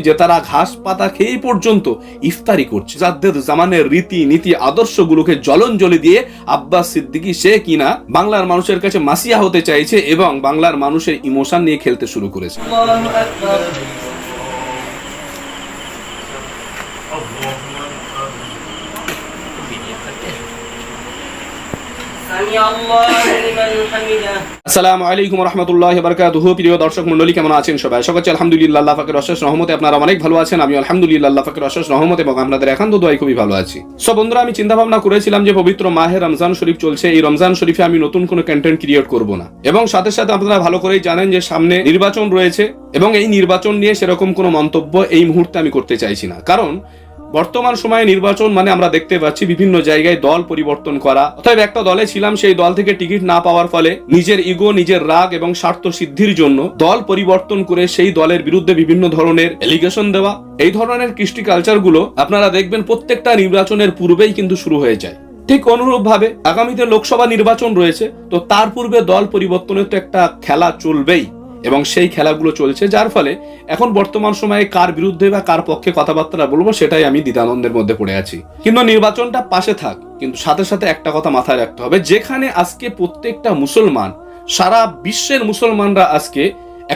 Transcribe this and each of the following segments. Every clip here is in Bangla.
যে তারা ঘাস পাতা খেয়েই পর্যন্ত ইফতারি করছে। যাদের জামানের রীতি নীতি আদর্শগুলোকে জলঞ্জলি দিয়ে আব্বাস সিদ্দিকি সে কিনা বাংলার মানুষের কাছে মাসিয়া হতে চাইছে এবং বাংলার মানুষের ইমোশন নিয়ে খেলতে শুরু করেছে। আল্লাহু আকবার। আসসালামু আলাইকুম রহমতুল্লাহ বারকাতুহু প্রিয় দর্শক মন্ডলী কেমন আছেন সবাই? আলহামদুলিল্লাহ, আল্লাহ ফাকের অশেষ রহমতে আপনারা অনেক ভালো আছেন। আমি আলহামদুলিল্লাহ, আল্লাহ ফাকের অশেষ রহমত এবং আপনাদের দোয়াই খুবই ভালো আছি। সব বন্ধুরা, আমি চিন্তা ভাবনা করেছিলাম যে পবিত্র মাহে রমজান শরীফ চলছে। এই রমজান শরীফে আমি নতুন কোনো কন্টেন্ট ক্রিয়েট করব না। এবং সাথে সাথে আপনারা ভালো করেই জানেন যে সামনে নির্বাচন রয়েছে। এবং এই নির্বাচন নিয়ে সেরকম কোনো মন্তব্য এই মুহূর্তে আমি করতে চাইছি না। কারণ বর্তমান সময়ে নির্বাচন মানে আমরা দেখতে পাচ্ছি বিভিন্ন জায়গায় দল পরিবর্তন করা। অতএব একটা দলে ছিলাম, সেই দল থেকে টিকিট না পাওয়ার ফলে নিজের ইগো, নিজের রাগ এবং স্বার্থ সিদ্ধির জন্য দল পরিবর্তন করে সেই দলের বিরুদ্ধে বিভিন্ন ধরনের এলিগেশন দেওয়া। এই ধরনের কৃষ্টি কালচারগুলো আপনারা দেখবেন প্রত্যেকটা নির্বাচনের পূর্বেই কিন্তু শুরু হয়ে যায়। ঠিক অনুরূপ ভাবে আগামীতে লোকসভা নির্বাচন রয়েছে, তো তার পূর্বে দল পরিবর্তনের তো একটা খেলা চলবেই। এবং সেই খেলাগুলো চলছে, যার ফলে এখন বর্তমান সময়ে কার বিরুদ্ধে বা কার পক্ষে কথাবার্তা বলব সেটাই আমি দ্বিধানন্দের মধ্যে পড়ে আছি। কিন্তু নির্বাচনটা পাশে থাক, কিন্তু সাথে সাথে একটা কথা মাথায় রাখতে হবে, যেখানে আজকে প্রত্যেকটা মুসলমান, সারা বিশ্বের মুসলমানরা আজকে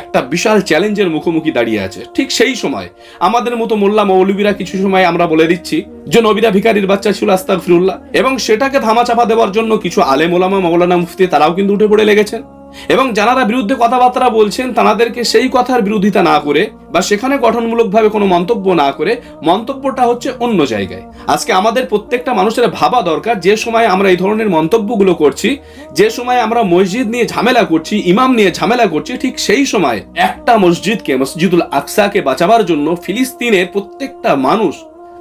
একটা বিশাল চ্যালেঞ্জের মুখোমুখি দাঁড়িয়ে আছে। ঠিক সেই সময়, আমাদের মতো মোল্লা মৌলবীরা কিছু সময় আমরা বলে দিচ্ছি যে নবীরা ভিকারির বাচ্চা ছিল আস্তাক ফিরুল্লাহ এবং সেটাকে ধামাচাপা দেওয়ার জন্য কিছু আলেম ওলামা মৌলানা মুফতি তারাও কিন্তু উঠে পড়ে লেগেছেন। এবং যারা বিরুদ্ধে কথাবার্তা বলছেন, তাদেরকে সেই কথার বিরোধিতা না করে বা সেখানে গঠনমূলকভাবে কোনো মন্তব্য না করে, মন্তব্যটা হচ্ছে অন্য জায়গায়। আজকে আমাদের প্রত্যেকটা মানুষের ভাবা দরকার, যে সময় আমরা এই ধরনের মন্তব্যগুলো করছি, যে সময় আমরা মসজিদ নিয়ে ঝামেলা করছি, ইমাম নিয়ে ঝামেলা করছি, ঠিক সেই সময় একটা মসজিদকে, মসজিদুল আকসাকে বাঁচাবার জন্য ফিলিস্তিনের প্রত্যেকটা মানুষ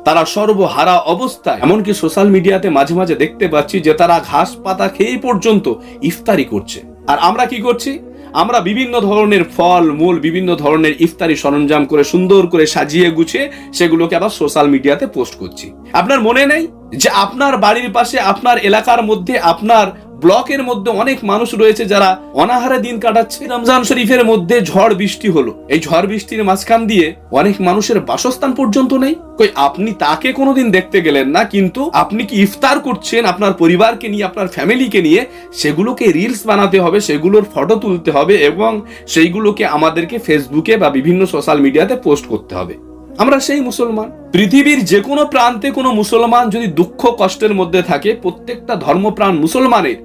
তারা সর্বহারা অবস্থায়, এমনকি সোশ্যাল মিডিয়াতে মাঝে মাঝে দেখতে পাচ্ছি যে তারা ঘাস পাতা খেয়ে পর্যন্ত ইফতারি করছে। আর আমরা কি করছি? আমরা বিভিন্ন ধরনের ফল, মূল বিভিন্ন ধরনের ইফতারি সরঞ্জাম করে সুন্দর করে সাজিয়ে গুছিয়ে সেগুলোকে আবার সোশ্যাল মিডিয়াতে পোস্ট করছি। আপনার মনে নেই যে আপনার বাড়ির পাশে, আপনার এলাকার মধ্যে আপনার ব্লকের মধ্যে অনেক মানুষ রয়েছে যারা অনাহারে দিন কাটাচ্ছে। রমজান শরীফের মধ্যে ঝড় বৃষ্টি হলো। এই ঝড় বৃষ্টির মাঝখান দিয়ে অনেক মানুষের বাসস্থান পর্যন্ত নেই। কই, আপনি তাকে কোনোদিন দেখতে গেলেন না, কিন্তু আপনি কি ইফতার করছেন আপনার পরিবারকে নিয়ে, আপনার ফ্যামিলিকে নিয়ে? সেগুলোকে রিলস বানাতে হবে, সেগুলোর ফটো তুলতে হবে এবং সেইগুলোকে আমাদেরকে ফেসবুকে বা বিভিন্ন সোশ্যাল মিডিয়াতে পোস্ট করতে হবে। আমরা সেই মুসলমান। পৃথিবীর যে কোনো প্রান্তে কোনো মুসলমান যদি দুঃখ কষ্টের মধ্যে থাকে, প্রত্যেকটা ধর্মপ্রাণ মুসলমানের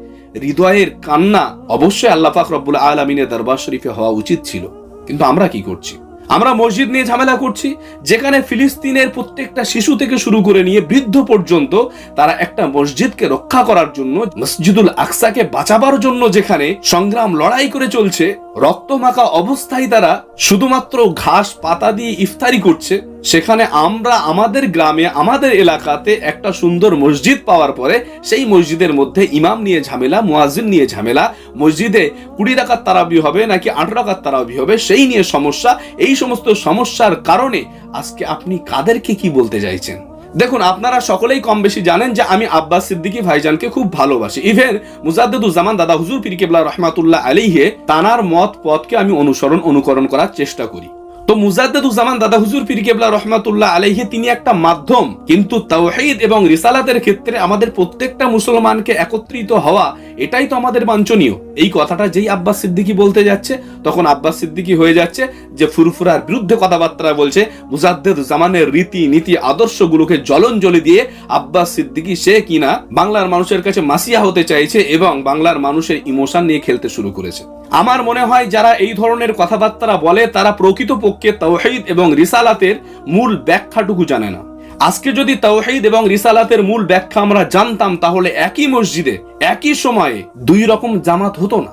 হৃদয়ের কান্না অবশ্যই আল্লাহ পাক রব্বুল আলমিনের দরবার শরীফে হওয়া উচিত ছিল। কিন্তু আমরা কি করছি? আমরা মসজিদ নিয়ে ঝামেলা করছি, যেখানে ফিলিস্তিনের প্রত্যেকটা শিশু থেকে শুরু করে নিয়ে বৃদ্ধ পর্যন্ত তারা একটা মসজিদকে রক্ষা করার জন্য, মসজিদুল আকসাকে বাঁচাবার জন্য যেখানে সংগ্রাম লড়াই করে চলছে রক্তমাখা অবস্থায় তারা শুধুমাত্র ঘাস, পাতা দিয়ে ইফতারি করছে। সেখানে আমরা আমাদের গ্রামে, আমাদের এলাকাতে একটা সুন্দর মসজিদ পাওয়ার পরে সেই মসজিদের মধ্যে ইমাম নিয়ে ঝামেলা মুয়াজিন নিয়ে ঝামেলা, মসজিদে কুড়ি টাকার তারাবি হবে নাকি আঠারো টাকার তারাবি হবে, সেই নিয়ে সমস্যা। এই সমস্ত সমস্যার কারণে আজকে আপনি কাদেরকে কি বলতে চাইছেন? দেখুন, আপনারা সকলেই কম বেশি জানেন যে আমি আব্বাস সিদ্দিকী ভাইজানকে খুব ভালোবাসি। ইভেন মুজাদ্দুজ্জামান দাদা হুজুর পীর রহমাতুল্লাহ আলিহে তানার মত পথকে আমি অনুসরণ, অনুকরণ করার চেষ্টা করি। তো মুজাদ্দুজ্জামান দাদা হুজুর পীর রহমাতুল্লাহ আলাইহি তিনি একটা মাধ্যম। কিন্তু তাওহীদ এবং রিসালাতের ক্ষেত্রে আমাদের প্রত্যেকটা মুসলমানকে একত্রিত হওয়া, এটাই তো আমাদের বাঞ্ছনীয়। এই কথাটা যেই আব্বাস সিদ্দিকী বলতে যাচ্ছে তখন আব্বাস সিদ্দিকী হয়ে যাচ্ছে যে ফুরফুরার বিরুদ্ধে কথাবার্তা বলছে। মুজাদ্দেদ জামানের রীতি নীতি আদর্শগুলোকে জলঞ্জলি দিয়ে আব্বাস সিদ্দিকী সে কিনা বাংলার মানুষের কাছে মাসিয়া হতে চাইছে এবং বাংলার মানুষের ইমোশন নিয়ে খেলতে শুরু করেছে। আমার মনে হয় যারা এই ধরনের কথাবার্তা বলে তারা প্রকৃতপক্ষে তৌহিদ এবং রিসালাতের মূল ব্যাখ্যাটুকু জানে না। আজকে যদি তৌহিদ এবং রিসালাতের মূল ব্যাখ্যা আমরা জানতাম তাহলে একই মসজিদে, একই সময়ে দুই রকম জামাত হতো না।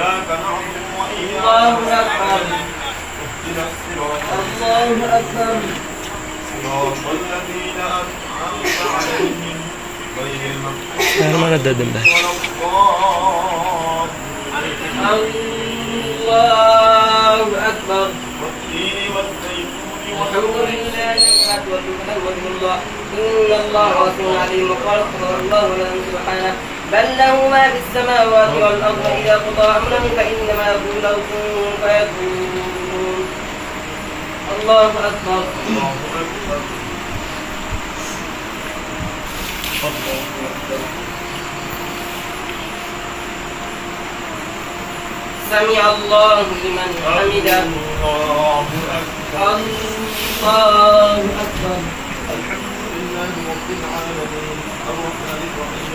إياك نعبد وإياك نستعين. اهدنا الصراط الله أكبر. صراط الذين أنعمت عليهم غير المغضوب ولا الله أكبر. والتين والزيتون الله الناجمات الله وجه الله. إن الله غفور عليم وقال الله لنا سبحانه بل له ما في السماوات والأرض إذا قضى أمرا فإنما يقول له كن فيكون. الله أكبر. سمع الله لمن حمده. الله أكبر. الله أكبر الحمد لله رب العالمين. الرحمن الرحيم.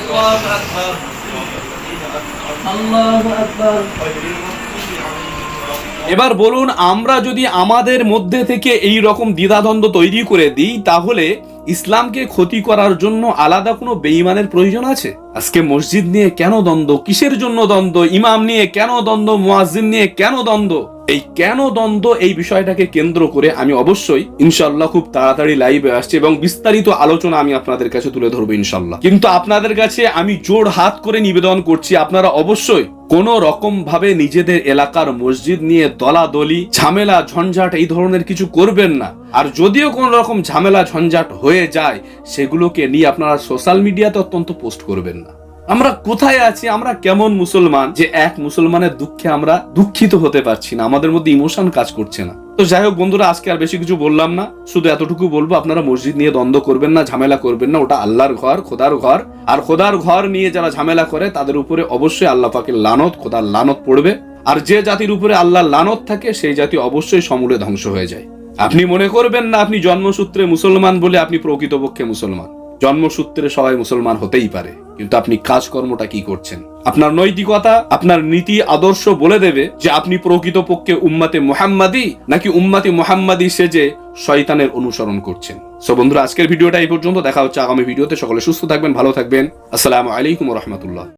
الله أكبر صراط الذين أنعمت الله أكبر غير المغضوب عليهم ولا الضالين এবার বলুন আমরা যদি আমাদের মধ্যে থেকে এই রকম দ্বিধাদ্বন্দ্ব তৈরি করে দিই তাহলে ইসলামকে ক্ষতি করার জন্য আলাদা কোনো বেঈমানের প্রয়োজন আছে? আজকে মসজিদ নিয়ে কেন দ্বন্দ্ব? কিসের জন্য দ্বন্দ্ব? ইমাম নিয়ে কেন দ্বন্দ্ব? মুয়াজ্জিন নিয়ে কেন দ্বন্দ্ব? এই কেন দ্বন্দ্ব এই বিষয়টাকে কেন্দ্র করে আমি অবশ্যই ইনশাল্লাহ খুব তাড়াতাড়ি লাইভে আসছি এবং বিস্তারিত আলোচনা আমি আপনাদের কাছে তুলে ধরবো ইনশাল্লাহ কিন্তু আপনাদের কাছে আমি জোর হাত করে নিবেদন করছি, আপনারা অবশ্যই কোন রকম ভাবে নিজেদের এলাকার মসজিদ নিয়ে দলাদলি, ঝামেলা, ঝঞ্ঝাট এই ধরনের কিছু করবেন না। আর যদিও কোন রকম ঝামেলা, ঝঞ্ঝাট হয়ে যায়, সেগুলোকে নিয়ে আপনারা সোশ্যাল মিডিয়াতে অত্যন্ত পোস্ট করবেন না। আমরা কোথায় আছি? আমরা কেমন মুসলমান? যে এক মুসলমানের দুঃখে আমরা দুঃখিত হতে পারছি না। আমাদের মধ্যে ইমোশন কাজ করছে না। তো যাই হোক বন্ধুরা, আজকে আর বেশি কিছু বললাম না। শুধু এতটুকু বলব, আপনারা মসজিদ নিয়ে দ্বন্দ্ব করবেন না, ঝামেলা করবেন না, ওটা আল্লাহর ঘর, খোদার ঘর। আর খোদার ঘর নিয়ে যারা ঝামেলা করে, তাদের উপরে অবশ্যই আল্লাহ পাকের লানত, খোদার লানত পড়বে। আর যে জাতির উপরে আল্লাহর লানত থাকে, সেই জাতি অবশ্যই সমূলে ধ্বংস হয়ে যায়। আপনি মনে করবেন না, আপনি জন্মসূত্রে মুসলমান বলে আপনি প্রকৃতপক্ষে মুসলমান। জন্মসূত্রে সবাই মুসলমান হতেই পারে, কিন্তু আপনি কাজকর্মটা কি করছেন? আপনার নৈতিকতা, আপনার নীতি, আদর্শ বলে দেবে যে আপনি প্রকৃতপক্ষে উম্মাতে মোহাম্মাদি নাকি উম্মাতে মোহাম্মাদি সেজে শয়তানের অনুসরণ করছেন। সো বন্ধুরা, আজকের ভিডিওটা এই পর্যন্ত। দেখা হচ্ছে আগামী ভিডিওতে। সকলে সুস্থ থাকবেন, ভালো থাকবেন। আসসালামু আলাইকুম রহমতুল্লাহ।